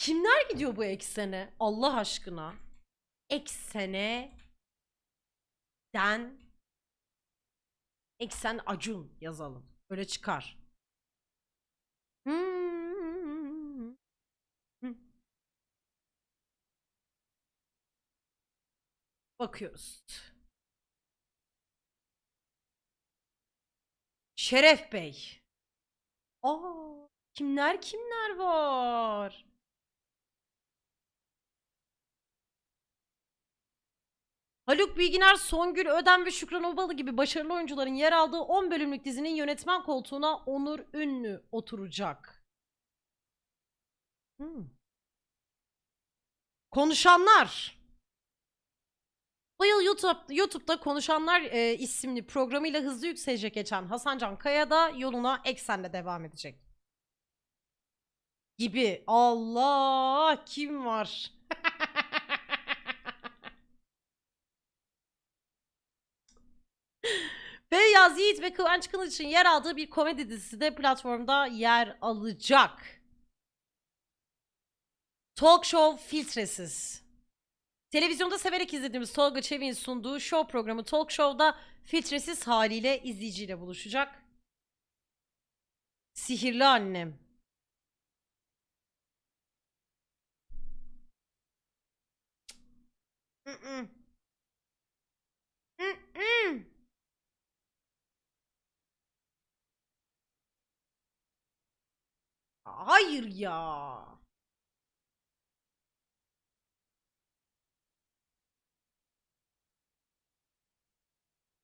Kimler gidiyor bu eksene? Allah aşkına. Eksene den eksen acun yazalım. Böyle çıkar. Hmm. Bakıyoruz. Şeref Bey. Aa, kimler kimler var? Haluk Bilginer, Songül Öden ve Şükran Obalı gibi başarılı oyuncuların yer aldığı 10 bölümlük dizinin yönetmen koltuğuna Onur Ünlü oturacak. Hmm. Konuşanlar. Bu yıl YouTube, YouTube'da Konuşanlar e, isimli programıyla hızlı yükselecek geçen Hasan Can Kaya da yoluna Eksen'le devam edecek. Gibi. Allah kim var? Feyyaz Yiğit ve Kıvanç Kılıç'ın yer aldığı bir komedi dizisi de platformda yer alacak. Talk Show filtresiz. Televizyonda severek izlediğimiz Tolga Çevik'in sunduğu show programı Talk Show'da filtresiz haliyle izleyiciyle buluşacak. Sihirli Annem. Mm-mm. Hayır ya.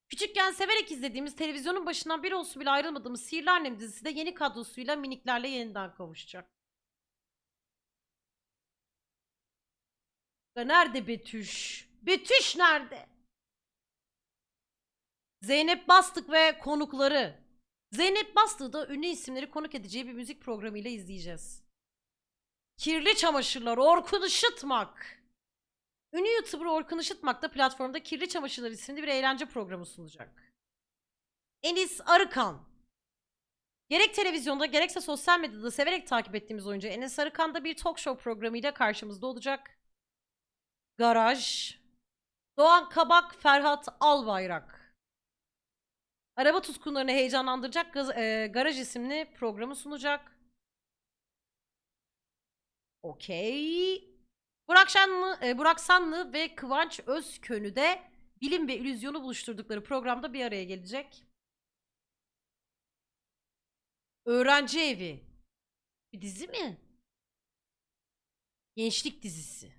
Küçükken severek izlediğimiz televizyonun başından bir olsun bile ayrılmadığımız Sihirli Annem dizisi de yeni kadrosuyla miniklerle yeniden kavuşacak. Ya Nerede Betüş? Betüş nerede? Zeynep Bastık ve konukları. Zeynep Bastık'ı da ünlü isimleri konuk edeceği bir müzik programıyla izleyeceğiz. Kirli çamaşırlar, Orkun Işıtmak. Ünlü YouTuber Orkun Işıtmak da platformda Kirli Çamaşırlar isimli bir eğlence programı sunacak. Enis Arıkan. Gerek televizyonda gerekse sosyal medyada severek takip ettiğimiz oyuncu Enes Arıkan da bir talk show programıyla karşımızda olacak. Garaj. Doğan Kabak, Ferhat Albayrak. Araba tutkunlarını heyecanlandıracak gaz- e, Garaj isimli programı sunacak. Okey. Burak Şanlı, e, Burak Sanlı ve Kıvanç Özkönü de bilim ve illüzyonu buluşturdukları programda bir araya gelecek. Öğrenci Evi. Bir dizi mi? Gençlik dizisi.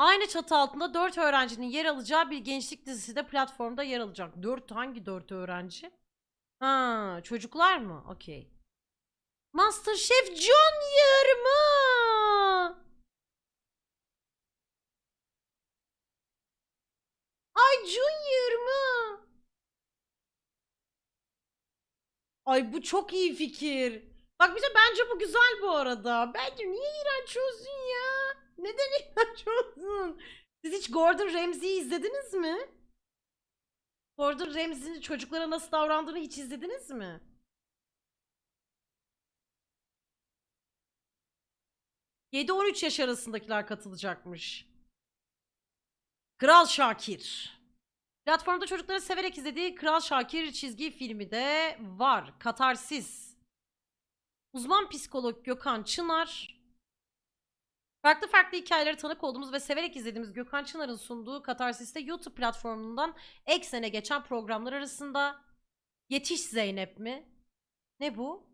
Aynı çatı altında 4 öğrencinin yer alacağı bir gençlik dizisi de platformda yer alacak. 4 hangi 4 öğrenci? Ha, çocuklar mı? Okey. Masterchef Junior mı? Ay Junior mı? Ay bu çok iyi fikir. Bak bir de bence bu güzel bu arada. Bence niye iğrenç olsun ya? Neden iğrenç olsun? Siz hiç Gordon Ramsay'i izlediniz mi? Gordon Ramsay'nin çocuklara nasıl davrandığını hiç izlediniz mi? ...7-13 yaş arasındakiler katılacakmış. Kral Şakir. Platformda çocukları severek izlediği Kral Şakir çizgi filmi de var. Katarsis. Uzman psikolog Gökhan Çınar. Farklı farklı hikayeleri tanık olduğumuz ve severek izlediğimiz Gökhan Çınar'ın sunduğu Katarsis'te YouTube platformundan eksene geçen programlar arasında Yetiş Zeynep mi? Ne bu?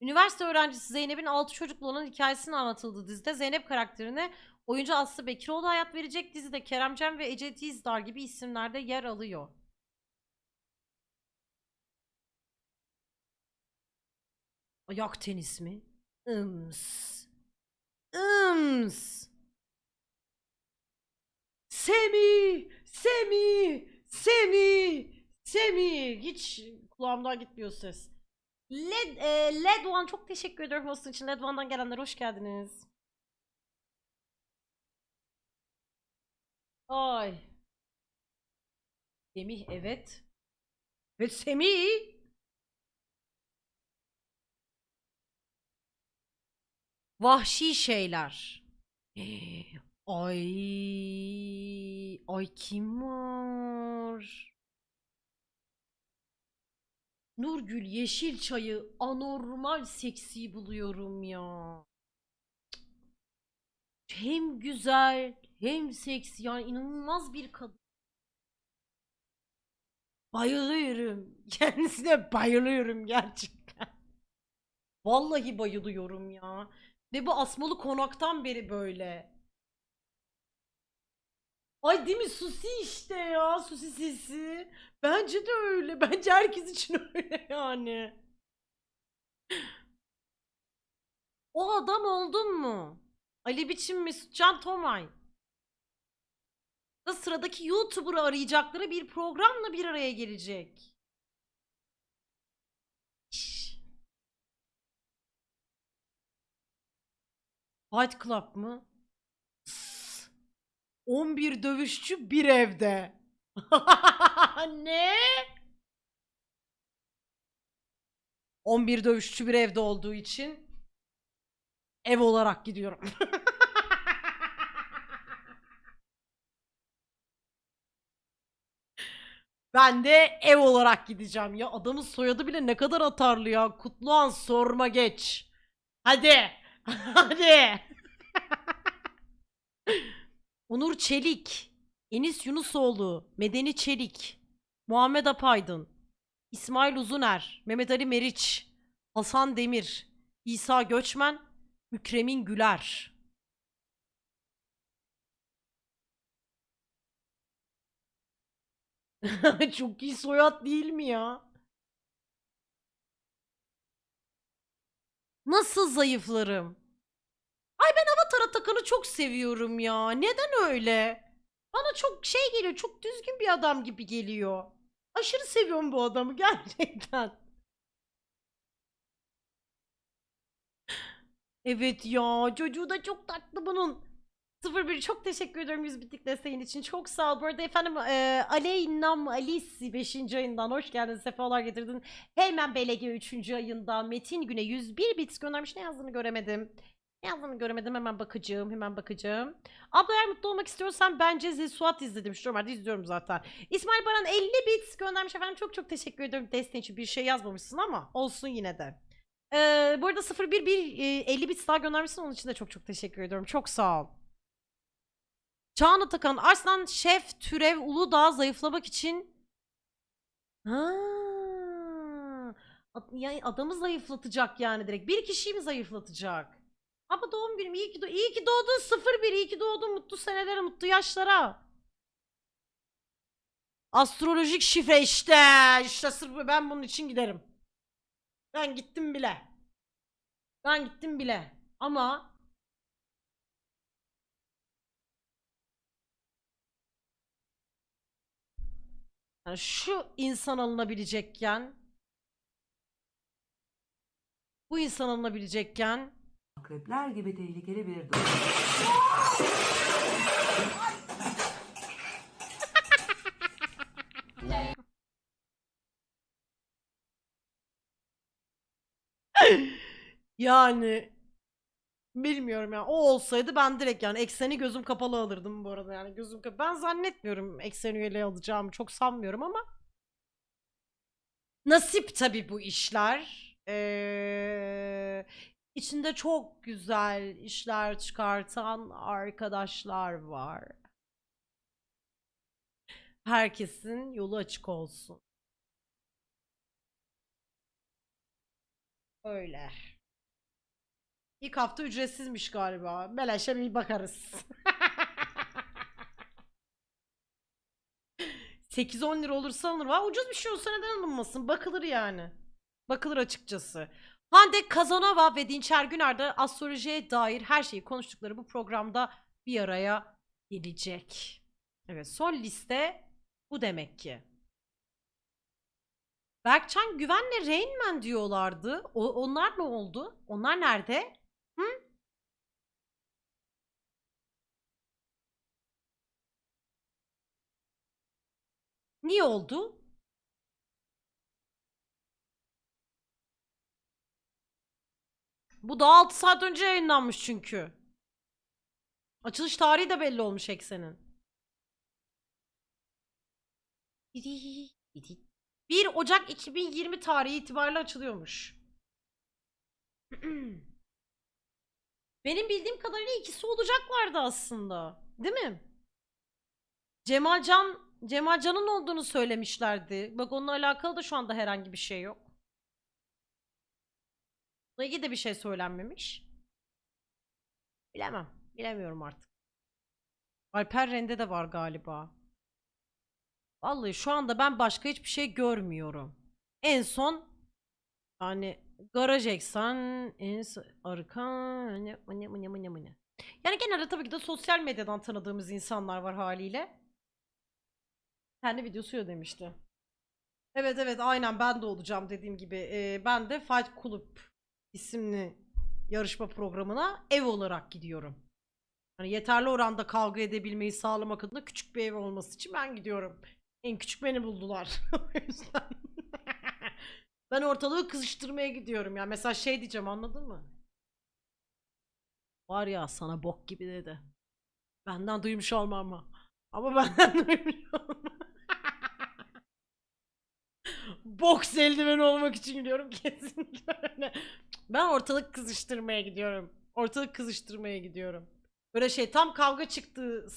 Üniversite öğrencisi Zeynep'in 6 çocuklu olan hikayesinin anlatıldığı dizide Zeynep karakterine oyuncu Aslı Bekiroğlu hayat verecek. Dizide Keremcem ve Ece Dizdar gibi isimlerde yer alıyor. Ayak tenis mi? Ims. Ims. Semi, Semi, Semi, Semi. Hiç kulağımdan gitmiyor ses. Led, e, Led One çok teşekkür ederim olsun için. Led One'dan gelenler hoş geldiniz. Ay. Semih evet. Ve Semih. Vahşi şeyler. Ay, ay kim var? Nurgül Yeşilçay'ı anormal seksi buluyorum ya. Hem güzel hem seksi yani inanılmaz bir kadın. Bayılıyorum. Kendisine bayılıyorum gerçekten. Vallahi bayılıyorum ya. Ve bu asmalı konaktan beri böyle. Ay değil mi Susi işte ya Susi sesi. Bence de öyle. Bence herkes için öyle yani. O adam oldun mu? Ali Biçim Mesut Can Tomay. Da sıradaki YouTuber'ı arayacakları bir programla bir araya gelecek. Fight Club mı? Sss. 11 dövüşçü bir evde. ne? 11 dövüşçü bir evde olduğu için ev olarak gidiyorum. Ben de ev olarak gideceğim ya. Adamın soyadı bile ne kadar atarlı ya. Kutluhan sorma geç. Hadi. Hadi. Onur Çelik. Enis Yunusoğlu. Medeni Çelik. Muhammed Apaydın. İsmail Uzuner. Mehmet Ali Meriç. Hasan Demir. İsa Göçmen. Mükremin Güler. Çok iyi soyad değil mi ya? Nasıl zayıflarım? Ay ben Avatar Atakan'ı çok seviyorum ya. Neden öyle? Bana çok şey geliyor. Çok düzgün bir adam gibi geliyor. Aşırı seviyorum bu adamı gerçekten. Evet ya çocuğu da çok tatlı bunun. 01 çok teşekkür ederim 100 bitlik desteğin için. Çok sağ ol. Bu arada efendim e, Aleynam Alice 5. ayından hoş geldin. Sefalar getirdin. Heymen BLG 3. ayında Metin Güne 101 bit göndermiş. Ne yazdığını göremedim. Ne yazdığını göremedim. Hemen bakacağım. Hemen bakacağım. Abla eğer mutlu olmak istiyorsan bence Zisuat izledim. Şu normalde izliyorum zaten. İsmail Baran 50 bit göndermiş efendim. Çok çok teşekkür ederim desteğin için. Bir şey yazmamışsın ama olsun yine de. Ee, bu arada 011 bir, e, 50 bit daha göndermişsin. Onun için de çok çok teşekkür ediyorum. Çok sağ ol. Çağan Atakan, Arslan Şef Türev Uludağ zayıflamak için Ha. Yani adamı zayıflatacak yani direkt. Bir kişiyi mi zayıflatacak? Ama doğum günüm iyi ki, do iyi ki doğdun 01 iyi ki doğdun mutlu senelere mutlu yaşlara. Astrolojik şifre işte işte sırf ben bunun için giderim. Ben gittim bile. Ben gittim bile. Ama Yani şu insan alınabilecekken bu insan alınabilecekken Akrepler gibi tehlikeli bir durum. yani bilmiyorum ya. O olsaydı ben direkt yani ekseni gözüm kapalı alırdım bu arada yani gözüm kapalı. Ben zannetmiyorum eksen üyeliği alacağımı çok sanmıyorum ama nasip tabii bu işler. Ee, içinde çok güzel işler çıkartan arkadaşlar var. Herkesin yolu açık olsun. Öyle. İlk hafta ücretsizmiş galiba. Beleşe bir bakarız. 8-10 lira olursa alınır. Vay ucuz bir şey olsa neden alınmasın? Bakılır yani. Bakılır açıkçası. Hande Kazanova ve Dinçer Güner de astrolojiye dair her şeyi konuştukları bu programda bir araya gelecek. Evet son liste bu demek ki. Berkcan Güven'le Rain Man diyorlardı. O, onlar ne oldu? Onlar nerede? Hı? Niye oldu? Bu daha 6 saat önce yayınlanmış çünkü. Açılış tarihi de belli olmuş eksenin. 1 Ocak 2020 tarihi itibariyle açılıyormuş. Benim bildiğim kadarıyla ikisi olacaklardı aslında. Değil mi? Cemalcan Cemalcan'ın olduğunu söylemişlerdi. Bak onunla alakalı da şu anda herhangi bir şey yok. Bununla ilgili de bir şey söylenmemiş. Bilemem. Bilemiyorum artık. Alper Rende de var galiba. Vallahi şu anda ben başka hiçbir şey görmüyorum. En son yani garaj eksen en s- arka ne ne ne ne ne. Yani genelde tabii ki de sosyal medyadan tanıdığımız insanlar var haliyle. Kendi videosu demişti. Evet evet aynen ben de olacağım dediğim gibi. Ee, ben de Fight Club isimli yarışma programına ev olarak gidiyorum. Hani yeterli oranda kavga edebilmeyi sağlamak adına küçük bir ev olması için ben gidiyorum. En küçük beni buldular. o yüzden. Ben ortalığı kızıştırmaya gidiyorum ya. Mesela şey diyeceğim anladın mı? Var ya sana bok gibi dedi. Benden duymuş olma ama. Ama benden duymuş olma. Boks eldiveni olmak için gidiyorum kesinlikle. Ben ortalık kızıştırmaya gidiyorum. Ortalık kızıştırmaya gidiyorum. Böyle şey tam kavga çıktığı